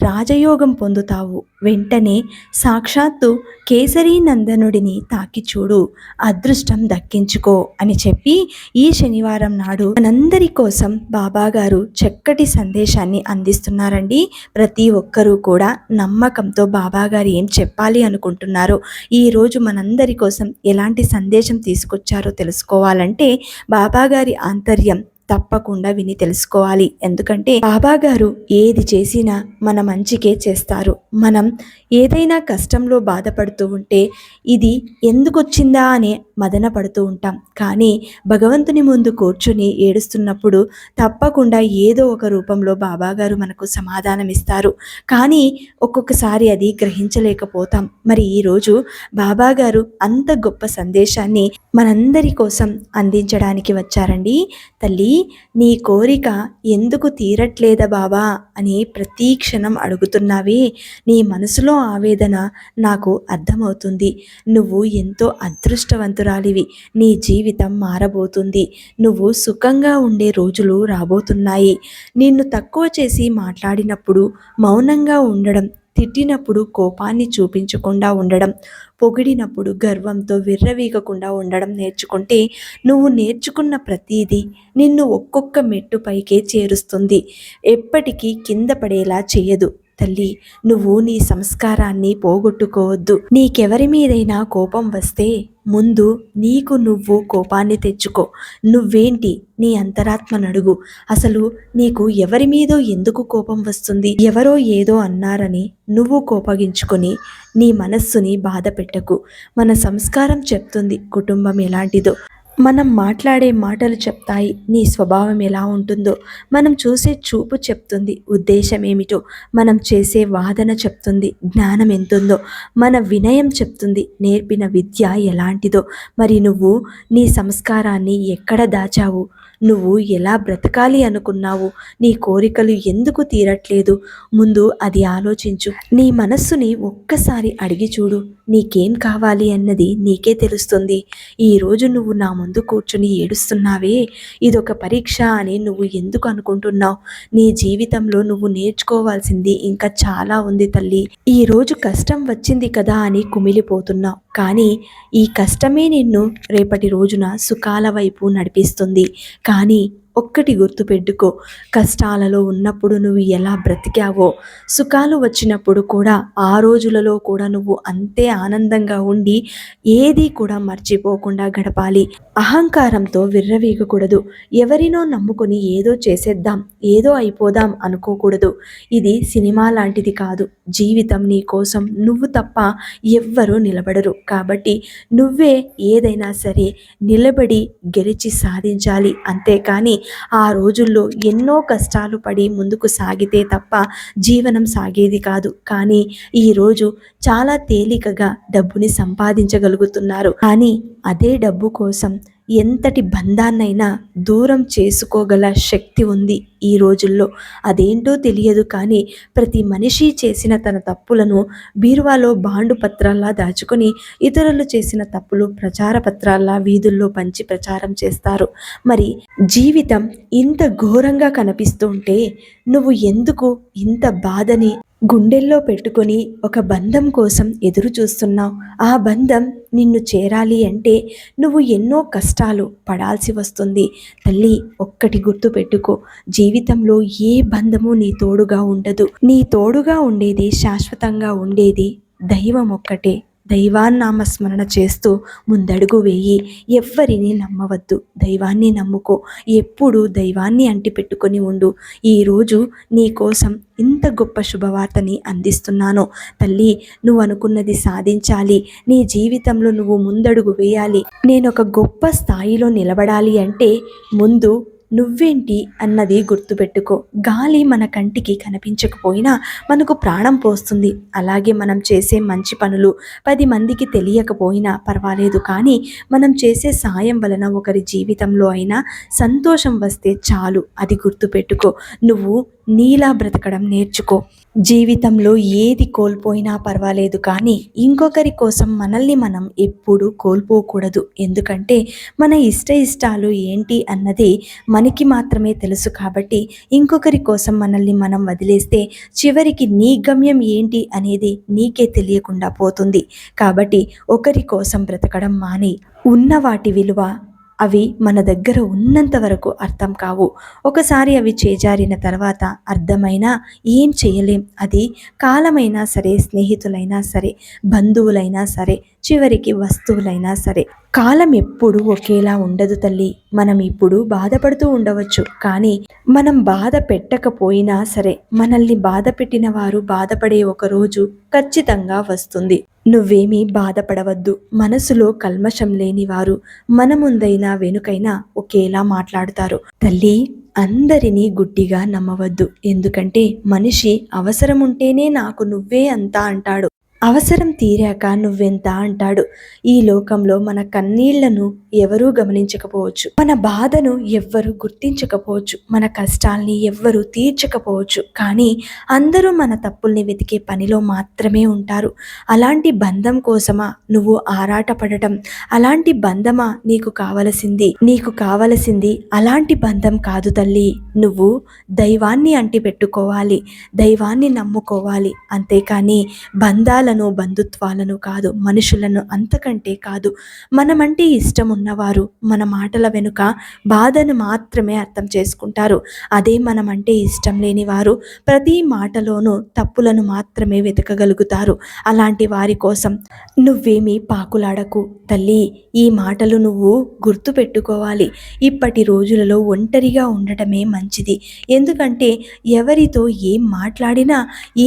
రాజయోగం పొందుతావు. వెంటనే సాక్షాత్తు కేసరీ నందనుడిని తాకి చూడు. అదృష్టం దక్కించుకో అని చెప్పి ఈ శనివారం నాడు మనందరి కోసం బాబాగారు చక్కటి సందేశాన్ని అందిస్తున్నారండి. ప్రతి ఒక్కరూ కూడా నమ్మకంతో బాబాగారు ఏం చెప్పాలి అనుకుంటున్నారో ఈరోజు మనందరి కోసం ఎలాంటి సందేశం తీసుకొచ్చారో తెలుసుకోవాలంటే బాబాగారి ఆంతర్యం తప్పకుండా విని తెలుసుకోవాలి. ఎందుకంటే బాబా గారు ఏది చేసినా మన మంచికే చేస్తారు. మనం ఏదైనా కష్టంలో బాధపడుతూ ఉంటే ఇది ఎందుకు వచ్చిందా అనే మదన పడుతూ ఉంటాం. కానీ భగవంతుని ముందు కూర్చుని ఏడుస్తున్నప్పుడు తప్పకుండా ఏదో ఒక రూపంలో బాబాగారు మనకు సమాధానం ఇస్తారు. కానీ ఒక్కొక్కసారి అది గ్రహించలేకపోతాం. మరి ఈరోజు బాబాగారు అంత గొప్ప సందేశాన్ని మనందరి కోసం అందించడానికి వచ్చారండి. తల్లి నీ కోరిక ఎందుకు తీరట్లేదా బాబా అని ప్రతి క్షణం అడుగుతున్నావే. నీ మనసులో ఆవేదన నాకు అర్థమవుతుంది. నువ్వు ఎంతో అదృష్టవంతురాలివి. నీ జీవితం మారబోతుంది. నువ్వు సుఖంగా ఉండే రోజులు రాబోతున్నాయి. నిన్ను తక్కువ చేసి మాట్లాడినప్పుడు మౌనంగా ఉండడం తిట్టినప్పుడు కోపాన్ని చూపించకుండా ఉండడం పొగిడినప్పుడు గర్వంతో విర్రవీగకుండా ఉండడం నేర్చుకుంటే నువ్వు నేర్చుకున్న ప్రతీది నిన్ను ఒక్కొక్క మెట్టు పైకే చేరుస్తుంది. ఎప్పటికీ కింద పడేలా చేయదు. తల్లి నువ్వు నీ సంస్కారాన్ని పోగొట్టుకోవద్దు. నీకెవరి మీదైనా కోపం వస్తే ముందు నీకు నువ్వు కోపాన్ని తెచ్చుకో. నువ్వేంటి? నీ అంతరాత్మనడుగు అసలు నీకు ఎవరి మీదో ఎందుకు కోపం వస్తుంది? ఎవరో ఏదో అన్నారని నువ్వు కోపగించుకొని నీ మనస్సుని బాధ పెట్టకు మన సంస్కారం చెప్తుంది కుటుంబం ఎలాంటిదో. మనం మాట్లాడే మాటలు చెప్తాయి. నీ స్వభావం ఎలా ఉంటుందో మనం చూసే చూపు చెప్తుంది. ఉద్దేశం ఏమిటో మనం చేసే వాదన చెప్తుంది. జ్ఞానం ఎంతుందో మన వినయం చెప్తుంది. నేర్పిన విద్య ఎలాంటిదో. మరి నువ్వు నీ సంస్కారాన్ని ఎక్కడ దాచావు? నువ్వు ఎలా బ్రతకాలి అనుకున్నావు? నీ కోరికలు ఎందుకు తీరట్లేదు? ముందు అది ఆలోచించు. నీ మనస్సుని ఒక్కసారి అడిగి చూడు. నీకేం కావాలి అన్నది నీకే తెలుస్తుంది. ఈరోజు నువ్వు నా ముందు కూర్చుని ఏడుస్తున్నావే? ఇదొక పరీక్ష అని నువ్వు ఎందుకు అనుకుంటున్నావు? నీ జీవితంలో నువ్వు నేర్చుకోవాల్సింది ఇంకా చాలా ఉంది తల్లి. ఈరోజు కష్టం వచ్చింది కదా అని కుమిలిపోతున్నావు. కానీ ఈ కష్టమే నిన్ను రేపటి రోజున సుఖాల వైపు నడిపిస్తుంది. కానీ ఒక్కటి గుర్తుపెట్టుకో. కష్టాలలో ఉన్నప్పుడు నువ్వు ఎలా బ్రతికావో సుఖాలు వచ్చినప్పుడు కూడా ఆ రోజులలో కూడా నువ్వు అంతే ఆనందంగా ఉండి ఏది కూడా మర్చిపోకుండా గడపాలి. అహంకారంతో విర్రవీగకూడదు. ఎవరినో నమ్ముకొని ఏదో చేసేద్దాం ఏదో అయిపోదాం అనుకోకూడదు. ఇది సినిమా లాంటిది కాదు. జీవితం నీ కోసం నువ్వు తప్ప ఎవ్వరూ నిలబడరు. కాబట్టి నువ్వే ఏదైనా సరే నిలబడి గెలిచి సాధించాలి. అంతేకాని ఆ రోజుల్లో ఎన్నో కష్టాలు పడి ముందుకు సాగితే తప్ప జీవనం సాగేది కాదు. కానీ ఈరోజు చాలా తేలికగా డబ్బుని సంపాదించగలుగుతున్నారు. కానీ అదే డబ్బు కోసం ఎంతటి బంధాన్నైనా దూరం చేసుకోగల శక్తి ఉంది ఈ రోజుల్లో. అదేంటో తెలియదు కానీ ప్రతి మనిషి చేసిన తన తప్పులను బీరువాలో బాండు పత్రాల్లా దాచుకొని ఇతరులు చేసిన తప్పులు ప్రచార పత్రాల్లా వీధుల్లో పంచి ప్రచారం చేస్తారు. మరి జీవితం ఇంత ఘోరంగా కనిపిస్తుంటే నువ్వు ఎందుకు ఇంత బాధని గుండెల్లో పెట్టుకొని ఒక బంధం కోసం ఎదురు చూస్తున్నావు ఆ బంధం నిన్ను చేరాలి అంటే నువ్వు ఎన్నో కష్టాలు పడాల్సి వస్తుంది. తల్లి ఒక్కటి గుర్తు పెట్టుకో జీవితంలో ఏ బంధము నీ తోడుగా ఉండదు. నీ తోడుగా ఉండేది శాశ్వతంగా ఉండేది దైవం ఒక్కటే. దైవాన్నామస్మరణ చేస్తూ ముందడుగు వేయి. ఎవ్వరిని నమ్మవద్దు. దైవాన్ని నమ్ముకో. ఎప్పుడు దైవాన్ని అంటిపెట్టుకొని ఉండు. ఈరోజు నీ కోసం ఇంత గొప్ప శుభవార్తని అందిస్తున్నాను. తల్లి నువ్వు అనుకున్నది సాధించాలి. నీ జీవితంలో నువ్వు ముందడుగు వేయాలి. నేను ఒక గొప్ప స్థాయిలో నిలబడాలి అంటే ముందు నువ్వేంటి అన్నది గుర్తుపెట్టుకో. గాలి మన కంటికి కనిపించకపోయినా మనకు ప్రాణం పోస్తుంది. అలాగే మనం చేసే మంచి పనులు పది మందికి తెలియకపోయినా పర్వాలేదు. కానీ మనం చేసే సాయం వలన ఒకరి జీవితంలో అయినా సంతోషం వస్తే చాలు. అది గుర్తుపెట్టుకో. నువ్వు నీలా బ్రతకడం నేర్చుకో. జీవితంలో ఏది కోల్పోయినా పర్వాలేదు. కానీ ఇంకొకరి కోసం మనల్ని మనం ఎప్పుడూ కోల్పోకూడదు. ఎందుకంటే మన ఇష్ట ఇష్టాలు ఏంటి అన్నది మనకి మాత్రమే తెలుసు కాబట్టి ఇంకొకరి కోసం మనల్ని మనం వదిలేస్తే చివరికి నీ గమ్యం ఏంటి అనేది నీకే తెలియకుండా పోతుంది. కాబట్టి ఒకరి కోసం బ్రతకడం మానే. ఉన్న వాటి విలువ అవి మన దగ్గర ఉన్నంత వరకు అర్థం కావు. ఒకసారి అవి చేజారిన తర్వాత అర్థమైనా ఏం చేయలేం. అది కాలమైనా సరే స్నేహితులైనా సరే బంధువులైనా సరే చివరికి వస్తువులైనా సరే. కాలం ఎప్పుడు ఒకేలా ఉండదు తల్లి. మనం ఇప్పుడు బాధపడుతూ ఉండవచ్చు. కానీ మనం బాధ పెట్టకపోయినా సరే మనల్ని బాధ పెట్టిన వారు బాధపడే ఒక రోజు ఖచ్చితంగా వస్తుంది. నువ్వేమీ బాధపడవద్దు. మనసులో కల్మషం లేని వారు మన ముందైనా వెనుకైనా ఒకేలా మాట్లాడుతారు. తల్లి అందరినీ గుడ్డిగా నమ్మవద్దు. ఎందుకంటే మనిషి అవసరం ఉంటేనే నాకు నువ్వే అంతా అంటాడు. అవసరం తీరాక నువ్వెంత అంటాడు? ఈ లోకంలో మన కన్నీళ్ళను ఎవరూ గమనించకపోవచ్చు. మన బాధను ఎవ్వరూ గుర్తించకపోవచ్చు. మన కష్టాల్ని ఎవ్వరూ తీర్చకపోవచ్చు. కానీ అందరూ మన తప్పుల్ని వెతికే పనిలో మాత్రమే ఉంటారు. అలాంటి బంధం కోసమా నువ్వు ఆరాటపడటం? అలాంటి బంధమా నీకు కావలసింది? నీకు కావలసింది అలాంటి బంధం కాదు తల్లి. నువ్వు దైవాన్ని అంటిపెట్టుకోవాలి. దైవాన్ని నమ్ముకోవాలి. అంతేకాని బంధాలను బంధుత్వాలను కాదు మనుషులను అంతకంటే కాదు. మనమంటే ఇష్టం ఉన్నవారు మన మాటల వెనుక బాధను మాత్రమే అర్థం చేసుకుంటారు. అదే మనమంటే ఇష్టం లేని వారు ప్రతి మాటలోనూ తప్పులను మాత్రమే వెతకగలుగుతారు. అలాంటి వారి కోసం నువ్వేమీ పాకులాడకు తల్లి. ఈ మాటలు నువ్వు గుర్తు పెట్టుకోవాలి ఇప్పటి రోజులలో ఒంటరిగా ఉండటమే మంచిది. ఎందుకంటే ఎవరితో ఏం మాట్లాడినా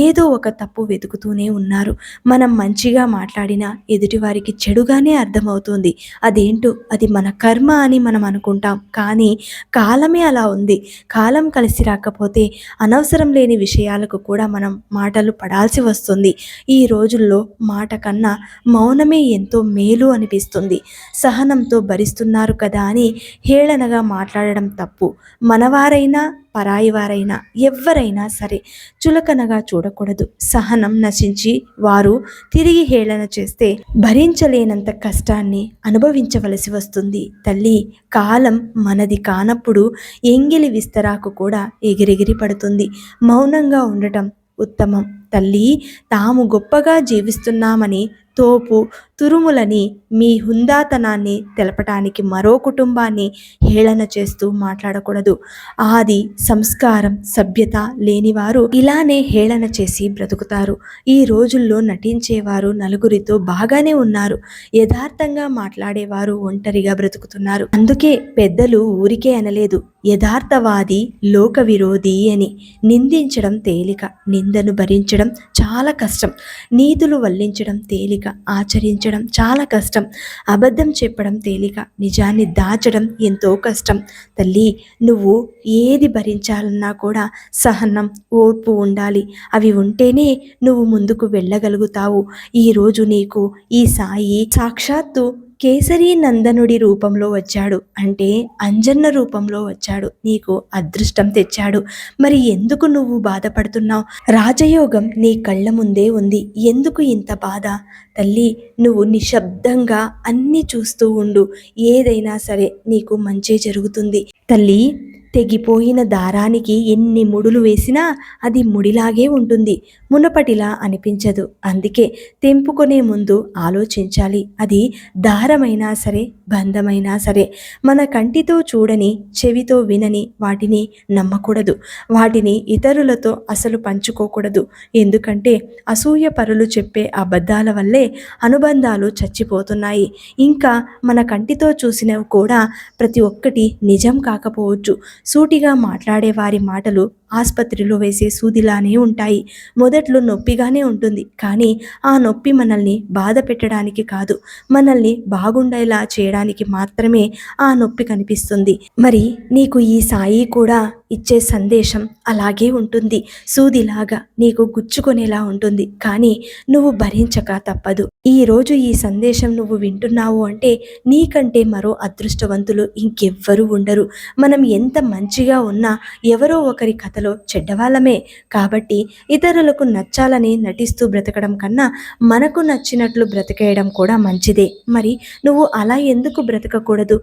ఏదో ఒక తప్పు వెతుకుతూనే ఉన్నారు. మనం మంచిగా మాట్లాడినా ఎదుటివారికి చెడుగానే అర్థమవుతుంది. అదేంటో అది మన కర్మ అని మనం అనుకుంటాం. కానీ కాలమే అలా ఉంది. కాలం కలిసి రాకపోతే అనవసరం లేని విషయాలకు కూడా మనం మాటలు పడాల్సి వస్తుంది. ఈ రోజుల్లో మాట కన్నా మౌనమే ఎంతో మేలు అనిపిస్తుంది. సహనంతో భరిస్తున్నారు కదా అని హేళనగా మాట్లాడడం తప్పు. మనవారైనా పరాయి వారైనా ఎవ్వరైనా సరే చులకనగా చూడకూడదు. సహనం నశించి వారు తిరిగి హేళన చేస్తే భరించలేనంత కష్టాన్ని అనుభవించవలసి వస్తుంది. తల్లి కాలం మనది కానప్పుడు ఎంగిలి విస్తరాకు కూడా ఎగిరెగిరి పడుతుంది. మౌనంగా ఉండటం ఉత్తమం. తల్లి తాము గొప్పగా జీవిస్తున్నామని తోపు తురుములని మీ హుందాతనాన్ని తెలపటానికి మరో కుటుంబాన్ని హేళన చేస్తూ మాట్లాడకూడదు. ఆది సంస్కారం సభ్యత లేనివారు ఇలానే హేళన చేసి బ్రతుకుతారు. ఈ రోజుల్లో నటించేవారు నలుగురితో బాగానే ఉన్నారు. యథార్థంగా మాట్లాడేవారు ఒంటరిగా బ్రతుకుతున్నారు. అందుకే పెద్దలు ఊరికే అనలేదు. యథార్థవాది లోక విరోధి అని నిందించడం తేలిక. నిందను భరించడం చాలా కష్టం. నీతులు వల్లించడం తేలిక. ఆచరించడం చాలా కష్టం. అబద్ధం చెప్పడం తేలిక నిజాన్ని దాచడం ఎంతో కష్టం. తల్లి నువ్వు ఏది భరించాలన్నా కూడా సహనం ఓర్పు ఉండాలి. అవి ఉంటేనే నువ్వు ముందుకు వెళ్ళగలుగుతావు. ఈరోజు నీకు ఈ సాయి సాక్షాత్తు కేసరి నందనుడి రూపంలో వచ్చాడు. అంటే అంజన్న రూపంలో వచ్చాడు. నీకు అదృష్టం తెచ్చాడు. మరి ఎందుకు నువ్వు బాధపడుతున్నావు? రాజయోగం నీ కళ్ళ ముందే ఉంది. ఎందుకు ఇంత బాధ? తల్లి నువ్వు నిశ్శబ్దంగా అన్నీ చూస్తూ ఉండు. ఏదైనా సరే నీకు మంచి జరుగుతుంది. తల్లి తెగిపోయిన దారానికి ఎన్ని ముడులు వేసినా అది ముడిలాగే ఉంటుంది. మునపటిలా అనిపించదు. అందుకే తెంపుకునే ముందు ఆలోచించాలి. అది దారమైనా సరే బంధమైనా సరే మన కంటితో చూడని చెవితో వినని వాటిని నమ్మకూడదు. వాటిని ఇతరులతో అసలు పంచుకోకూడదు. ఎందుకంటే అసూయ పరులు చెప్పే అబద్ధాల వల్లే అనుబంధాలు చచ్చిపోతున్నాయి. ఇంకా మన కంటితో చూసినవి కూడా ప్రతి ఒక్కటి నిజం కాకపోవచ్చు. సూటిగా మాట్లాడే వారి మాటలు ఆసుపత్రిలో వేసే సూదిలానే ఉంటాయి. మొదట్లో నొప్పిగానే ఉంటుంది. కానీ ఆ నొప్పి మనల్ని బాధ పెట్టడానికి కాదు. మనల్ని బాగుండేలా చేయడానికి మాత్రమే ఆ నొప్పి కనిపిస్తుంది. మరి నీకు ఈ సాయి కూడా ఇచ్చే సందేశం అలాగే ఉంటుంది. సూదిలాగా నీకు గుచ్చుకునేలా ఉంటుంది. కానీ నువ్వు భరించక తప్పదు. ఈరోజు ఈ సందేశం నువ్వు వింటున్నావు అంటే నీకంటే మరో అదృష్టవంతులు ఇంకెవ్వరూ ఉండరు. మనం ఎంత మంచిగా ఉన్నా ఎవరో ఒకరి కథ కథలో చెడ్డవాళ్ళమే. కాబట్టి ఇతరులకు నచ్చాలని నటిస్తూ బ్రతకడం కన్నా మనకు నచ్చినట్లు బ్రతికేయడం కూడా మంచిదే. మరి నువ్వు అలా ఎందుకు బ్రతకకూడదు?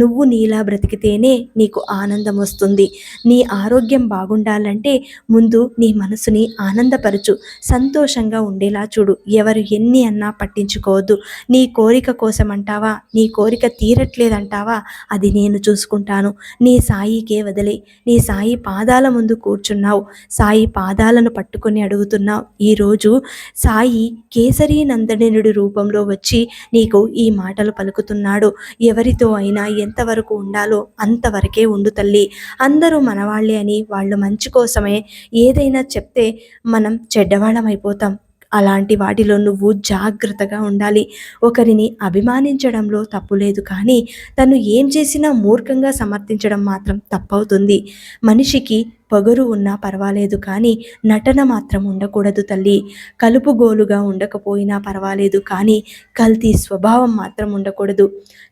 నువ్వు నీలా బ్రతికితేనే నీకు ఆనందం వస్తుంది. నీ ఆరోగ్యం బాగుండాలంటే ముందు నీ మనసుని ఆనందపరచు. సంతోషంగా ఉండేలా చూడు. ఎవరు ఎన్ని అన్నా పట్టించుకోవద్దు. నీ కోరిక కోసం అంటావా నీ కోరిక తీరట్లేదంటావా? అది నేను చూసుకుంటాను. నీ సాయికే వదిలే. నీ సాయి పాదాల ముందు కూర్చున్నావు. సాయి పాదాలను పట్టుకొని అడుగుతున్నావు ఈరోజు సాయి కేసరి నందనుడి రూపంలో వచ్చి నీకు ఈ మాటలు పలుకుతున్నాడు. ఎవరితో అయినా ఎంతవరకు ఉండాలో అంతవరకే ఉండు తల్లి. అందరూ మనవాళ్ళే అని వాళ్ళు మంచి కోసమే ఏదైనా చెప్తే మనం చెడ్డవాళ్ళం అయిపోతాం. అలాంటి వాటిలో నువ్వు జాగ్రత్తగా ఉండాలి. ఒకరిని అభిమానించడంలో తప్పు లేదు కానీ తను ఏం చేసినా మూర్ఖంగా సమర్థించడం మాత్రం తప్పవుతుంది. మనిషికి పొగరు ఉన్నా పర్వాలేదు కానీ నటన మాత్రం ఉండకూడదు తల్లి. కలుపుగోలుగా ఉండకపోయినా పర్వాలేదు కానీ కల్తీ స్వభావం మాత్రం ఉండకూడదు.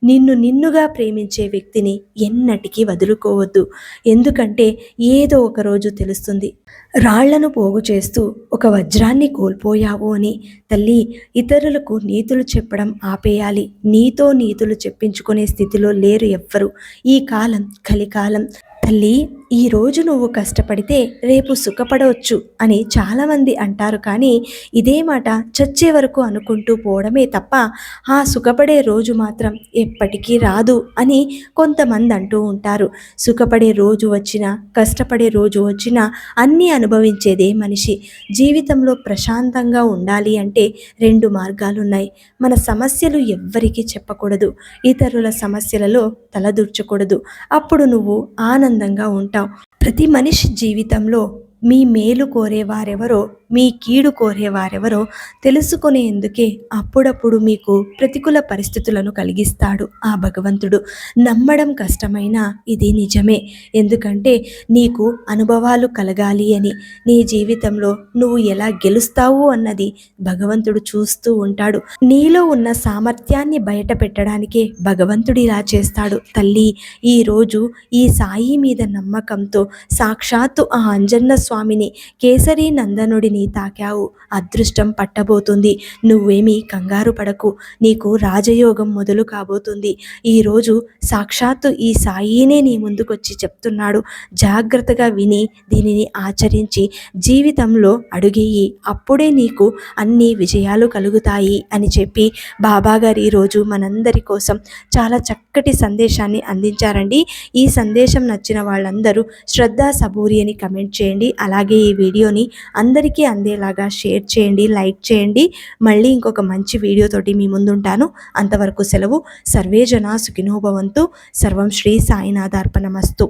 నిన్ను నిన్నుగా ప్రేమించే వ్యక్తిని ఎన్నటికీ వదులుకోవద్దు. ఎందుకంటే ఏదో ఒక రోజు తెలుస్తుంది. రాళ్ళను పోగు చేస్తూ ఒక వజ్రాన్ని కోల్పోయావు అని తల్లి. ఇతరులకు నీతులు చెప్పడం ఆపేయాలి. నీతో నీతులు చెప్పించుకునే స్థితిలో లేరు ఎవ్వరు. ఈ కాలం కలికాలం తల్లి. ఈరోజు నువ్వు కష్టపడితే రేపు సుఖపడవచ్చు అని చాలామంది అంటారు కానీ ఇదే మాట చచ్చే వరకు అనుకుంటూ పోవడమే తప్ప ఆ సుఖపడే రోజు మాత్రం ఎప్పటికీ రాదు అని కొంతమంది అంటూ ఉంటారు. సుఖపడే రోజు వచ్చినా కష్టపడే రోజు వచ్చినా అన్నీ అనుభవించేదే మనిషి. జీవితంలో ప్రశాంతంగా ఉండాలి అంటే రెండు మార్గాలున్నాయి. మన సమస్యలు ఎవ్వరికీ చెప్పకూడదు. ఇతరుల సమస్యలలో తలదూర్చకూడదు. అప్పుడు నువ్వు ఆనందంగా ఉంటావు. ప్రతి మనిషి జీవితంలో మీ మేలు కోరే వారెవరో మీ కీడు కోరేవారెవరో తెలుసుకునేందుకే అప్పుడప్పుడు మీకు ప్రతికూల పరిస్థితులను కలిగిస్తాడు ఆ భగవంతుడు. నమ్మడం కష్టమైనా ఇది నిజమే. ఎందుకంటే నీకు అనుభవాలు కలగాలి అని నీ జీవితంలో నువ్వు ఎలా గెలుస్తావు అన్నది భగవంతుడు చూస్తూ ఉంటాడు. నీలో ఉన్న సామర్థ్యాన్ని బయట పెట్టడానికే భగవంతుడు ఇలా చేస్తాడు. తల్లి ఈరోజు ఈ సాయి మీద నమ్మకంతో సాక్షాత్తు ఆ అంజన్న స్వామిని కేసరి నందనుడిని తాకావు. అదృష్టం పట్టబోతుంది. నువ్వేమీ కంగారు పడకు. నీకు రాజయోగం మొదలు కాబోతుంది. ఈరోజు సాక్షాత్తు ఈ సాయినే నీ ముందుకొచ్చి చెప్తున్నాడు. జాగ్రత్తగా విని దీనిని ఆచరించి జీవితంలో అడుగేయి. అప్పుడే నీకు అన్ని విజయాలు కలుగుతాయి అని చెప్పి బాబాగారు ఈరోజు మనందరి కోసం చాలా చక్కటి సందేశాన్ని అందించారండి. ఈ సందేశం నచ్చిన వాళ్ళందరూ శ్రద్ధ సబూరి అని కమెంట్ చేయండి. అలాగే ఈ వీడియోని అందరికీ అందేలాగా షేర్ చేయండి లైక్ చేయండి. మళ్ళీ ఇంకొక మంచి వీడియోతోటి మీ ముందుంటాను. అంతవరకు సెలవు. సర్వే జన సుఖినోభవంతు సర్వం శ్రీ సాయినాథార్పణమస్తు.